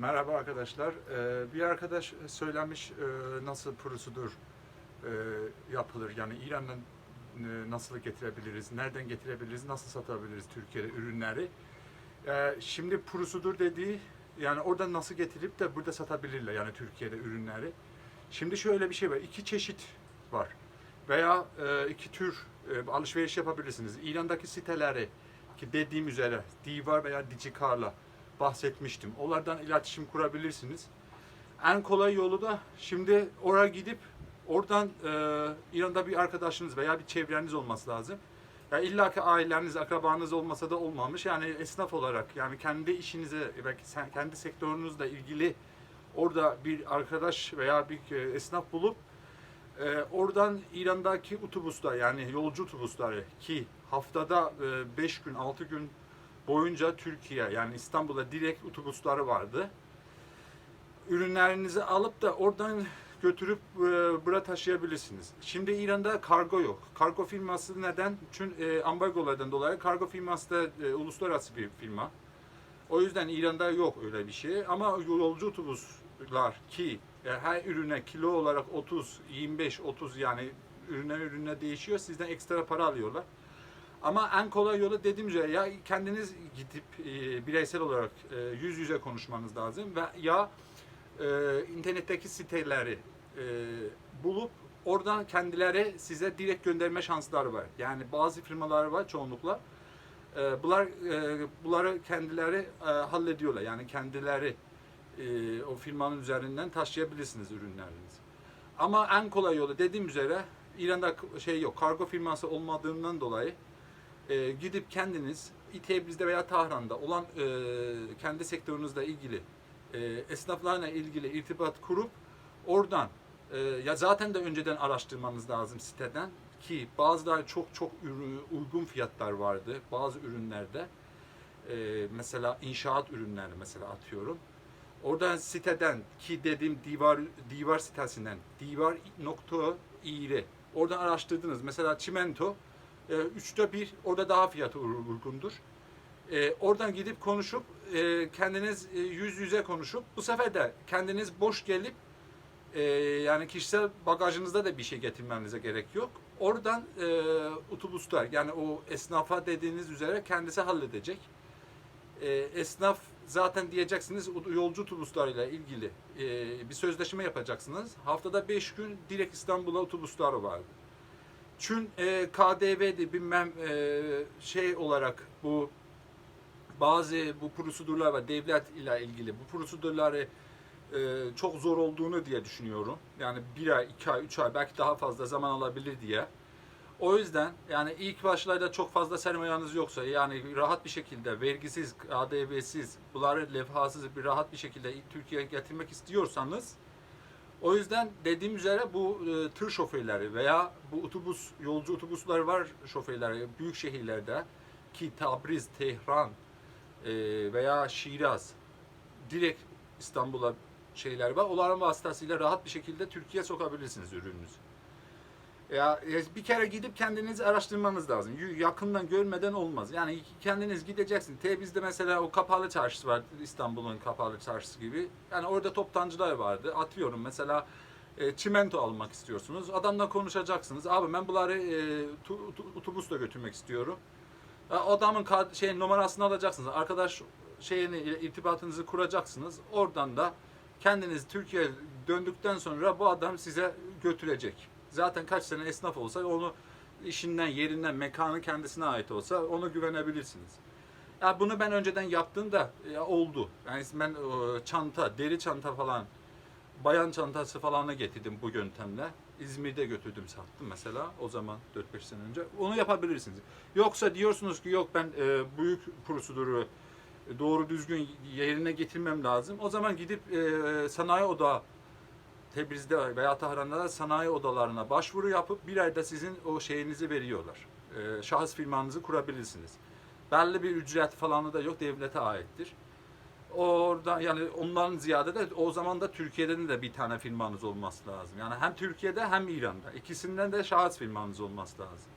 Merhaba arkadaşlar. Ee, bir arkadaş söylemiş e, nasıl prosedür e, yapılır. Yani İran'dan e, nasıl getirebiliriz, nereden getirebiliriz, nasıl satabiliriz Türkiye'de ürünleri. Ee, şimdi prosedür dediği yani oradan nasıl getirip de burada satabilirler yani Türkiye'de ürünleri. Şimdi şöyle bir şey var. iki çeşit var. Veya e, iki tür e, alışveriş yapabilirsiniz. İran'daki siteleri ki dediğim üzere Divar veya Digikar'la bahsetmiştim. Onlardan iletişim kurabilirsiniz. En kolay yolu da şimdi oraya gidip oradan e, İran'da bir arkadaşınız veya bir çevreniz olması lazım. Ya illa ki aileniz, akrabanız olmasa da olmamış. Yani esnaf olarak yani kendi işinize ve sen- kendi sektörünüzle ilgili orada bir arkadaş veya bir e, esnaf bulup e, oradan İran'daki otobüsler yani yolcu otobüsleri ki haftada 5 gün 6 gün boyunca Türkiye yani İstanbul'a direkt otobüsleri vardı. Ürünlerinizi alıp da oradan götürüp e, buraya taşıyabilirsiniz. Şimdi İran'da kargo yok. Kargo firması neden? Çünkü e, ambargolardan dolayı kargo firması da e, uluslararası bir firma. O yüzden İran'da yok öyle bir şey. Ama yolcu otobüsler ki e, her ürüne kilo olarak 30, 25, 30 yani ürüne ürüne değişiyor. Sizden ekstra para alıyorlar. Ama en kolay yolu dediğim üzere ya kendiniz gidip e, bireysel olarak e, yüz yüze konuşmanız lazım ve ya e, internetteki siteleri bulup oradan kendileri size direkt gönderme şansları var. Yani bazı firmalar var çoğunlukla. E, bunlar bunları kendileri hallediyorlar. Yani kendileri o firmanın üzerinden taşıyabilirsiniz ürünlerinizi. Ama en kolay yolu dediğim üzere İran'da şey yok. Kargo firması olmadığından dolayı e, gidip kendiniz Tebriz'de veya Tahran'da olan e, kendi sektörünüzle ilgili e, esnaflarla ilgili irtibat kurup oradan e, ya zaten de önceden araştırmanız lazım siteden ki bazıları çok çok ürün, uygun fiyatlar vardı bazı ürünlerde. E, mesela inşaat ürünleri mesela atıyorum. Oradan siteden ki dediğim divar divar sitesinden divar.ir oradan araştırdınız. Mesela çimento e, üçte bir orada daha fiyatı uygundur. E, oradan gidip konuşup e, kendiniz e, yüz yüze konuşup bu sefer de kendiniz boş gelip e, yani kişisel bagajınızda da bir şey getirmenize gerek yok. Oradan e, otobüsler yani o esnafa dediğiniz üzere kendisi halledecek. E, esnaf zaten diyeceksiniz yolcu otobüsleriyle ilgili e, bir sözleşme yapacaksınız. Haftada 5 gün direkt İstanbul'a otobüsleri vardı. Çün e, KDV'di bilmem e, şey olarak bu bazı bu prosedürler var devlet ile ilgili bu prosedürleri e, çok zor olduğunu diye düşünüyorum. Yani bir ay, iki ay, üç ay belki daha fazla zaman alabilir diye. O yüzden yani ilk başlarda çok fazla sermayeniz yoksa yani rahat bir şekilde vergisiz, KDV'siz, bunları levhasız bir rahat bir şekilde Türkiye'ye getirmek istiyorsanız o yüzden dediğim üzere bu e, tır şoförleri veya bu otobüs, yolcu otobüsler var şoförleri büyük şehirlerde ki Tabriz, Tehran e, veya Şiraz direkt İstanbul'a şeyler var. Onların vasıtasıyla rahat bir şekilde Türkiye'ye sokabilirsiniz ürününüzü. Ya e, bir kere gidip kendiniz araştırmanız lazım. Yakından görmeden olmaz. Yani kendiniz gideceksin. Tebriz'de mesela o kapalı çarşısı var. İstanbul'un kapalı çarşısı gibi. Yani orada toptancılar vardı. Atıyorum mesela e, çimento almak istiyorsunuz. Adamla konuşacaksınız. Abi ben bunları e, otobüsle götürmek istiyorum. Ya Adamın şey numarasını alacaksınız. Arkadaş şeyini irtibatınızı kuracaksınız. Oradan da kendiniz Türkiye'ye döndükten sonra bu adam size götürecek. Zaten kaç sene esnaf olsa onu işinden, yerinden, mekanı kendisine ait olsa ona güvenebilirsiniz. Ya bunu ben önceden yaptığımda ya oldu. Yani ben e, çanta, deri çanta falan, bayan çantası falanı getirdim bu yöntemle. İzmir'de götürdüm sattım mesela o zaman 4-5 sene önce. Onu yapabilirsiniz. Yoksa diyorsunuz ki yok ben e, büyük prosedürü doğru düzgün yerine getirmem lazım. O zaman gidip e, sanayi odağı Tebriz'de veya Tahran'da da sanayi odalarına başvuru yapıp bir ayda sizin o şeyinizi veriyorlar. Ee, şahıs firmanızı kurabilirsiniz. Belli bir ücret falanı da yok, devlete aittir. Orada yani onların ziyade de o zaman da Türkiye'de de bir tane firmanız olması lazım. Yani hem Türkiye'de hem İran'da. ikisinden de şahıs firmanız olması lazım.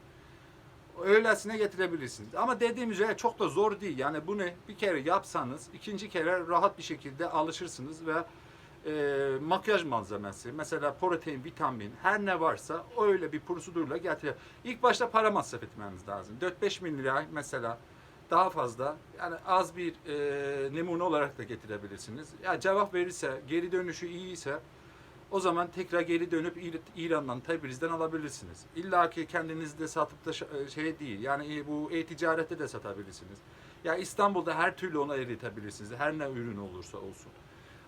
Öylesine getirebilirsiniz. Ama dediğim üzere çok da zor değil. Yani bunu bir kere yapsanız ikinci kere rahat bir şekilde alışırsınız ve e, makyaj malzemesi, mesela protein, vitamin, her ne varsa öyle bir prosedürle getiriyor. İlk başta para masraf etmeniz lazım. 4-5 bin lira mesela daha fazla yani az bir e, numune olarak da getirebilirsiniz. Ya cevap verirse, geri dönüşü iyiyse o zaman tekrar geri dönüp İr- İran'dan, Tebriz'den alabilirsiniz. İlla ki kendinizde satıp da e, şey değil. Yani bu e-ticarette de satabilirsiniz. Ya İstanbul'da her türlü onu eritebilirsiniz. Her ne ürün olursa olsun.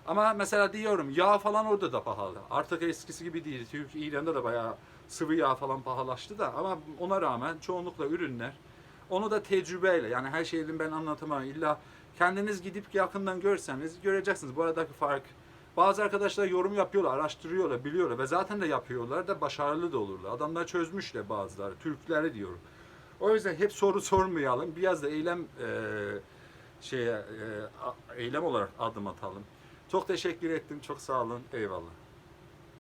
Ama mesela diyorum yağ falan orada da pahalı. Artık eskisi gibi değil. Çünkü İran'da da bayağı sıvı yağ falan pahalaştı da ama ona rağmen çoğunlukla ürünler onu da tecrübeyle yani her şeyi ben anlatamam. İlla kendiniz gidip yakından görseniz göreceksiniz bu aradaki fark. Bazı arkadaşlar yorum yapıyorlar, araştırıyorlar, biliyorlar ve zaten de yapıyorlar da başarılı da olurlar. Adamlar çözmüşler bazıları, Türkleri diyorum. O yüzden hep soru sormayalım. Biraz da eylem e, şeye e, eylem olarak adım atalım. Çok teşekkür ettim. Çok sağ olun. Eyvallah.